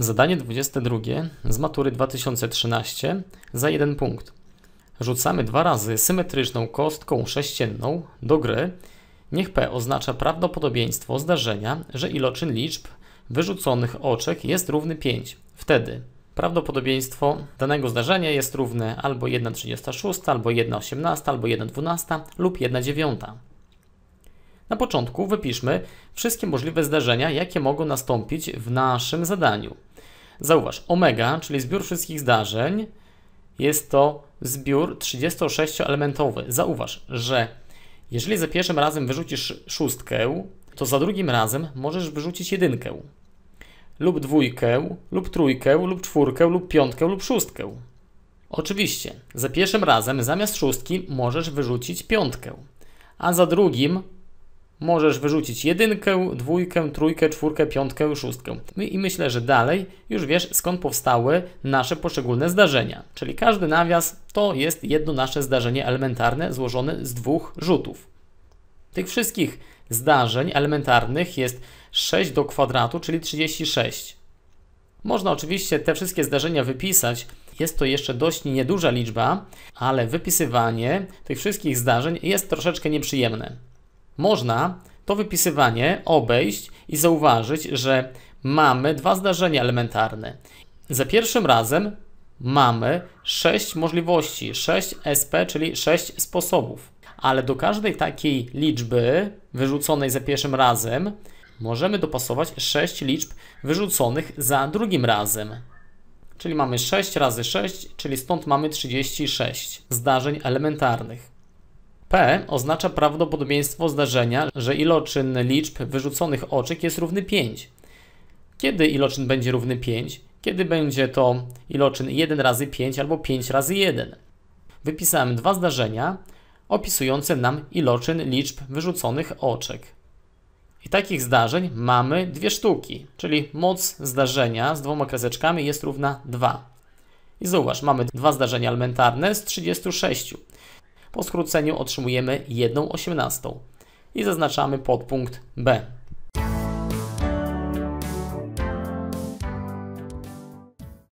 Zadanie 22 z matury 2013 za jeden punkt. Rzucamy dwa razy symetryczną kostką sześcienną do gry. Niech P oznacza prawdopodobieństwo zdarzenia, że iloczyn liczb wyrzuconych oczek jest równy 5. Wtedy prawdopodobieństwo danego zdarzenia jest równe albo 1,36, albo 1,18, albo 1,12 lub 1,9. Na początku wypiszmy wszystkie możliwe zdarzenia, jakie mogą nastąpić w naszym zadaniu. Zauważ, omega, czyli zbiór wszystkich zdarzeń, jest to zbiór 36-elementowy. Zauważ, że jeżeli za pierwszym razem wyrzucisz szóstkę, to za drugim razem możesz wyrzucić jedynkę, lub dwójkę, lub trójkę, lub czwórkę, lub piątkę, lub szóstkę. Oczywiście, za pierwszym razem zamiast szóstki możesz wyrzucić piątkę, a za drugim możesz wyrzucić jedynkę, dwójkę, trójkę, czwórkę, piątkę, szóstkę. No I myślę, że dalej już wiesz skąd powstały nasze poszczególne zdarzenia. Czyli każdy nawias to jest jedno nasze zdarzenie elementarne złożone z dwóch rzutów. Tych wszystkich zdarzeń elementarnych jest 6 do kwadratu, czyli 36. Można oczywiście te wszystkie zdarzenia wypisać. Jest to jeszcze dość nieduża liczba, ale wypisywanie tych wszystkich zdarzeń jest troszeczkę nieprzyjemne. Można to wypisywanie obejść i zauważyć, że mamy dwa zdarzenia elementarne. Za pierwszym razem mamy 6 możliwości, 6 SP, czyli 6 sposobów. Ale do każdej takiej liczby wyrzuconej za pierwszym razem możemy dopasować 6 liczb wyrzuconych za drugim razem. Czyli mamy 6 razy 6, czyli stąd mamy 36 zdarzeń elementarnych. P oznacza prawdopodobieństwo zdarzenia, że iloczyn liczb wyrzuconych oczek jest równy 5. Kiedy iloczyn będzie równy 5? Kiedy będzie to iloczyn 1 razy 5 albo 5 razy 1? Wypisałem dwa zdarzenia opisujące nam iloczyn liczb wyrzuconych oczek. I takich zdarzeń mamy dwie sztuki, czyli moc zdarzenia z dwoma kreseczkami jest równa 2. I zauważ, mamy dwa zdarzenia elementarne z 36. Po skróceniu otrzymujemy 1 osiemnastą i zaznaczamy podpunkt B.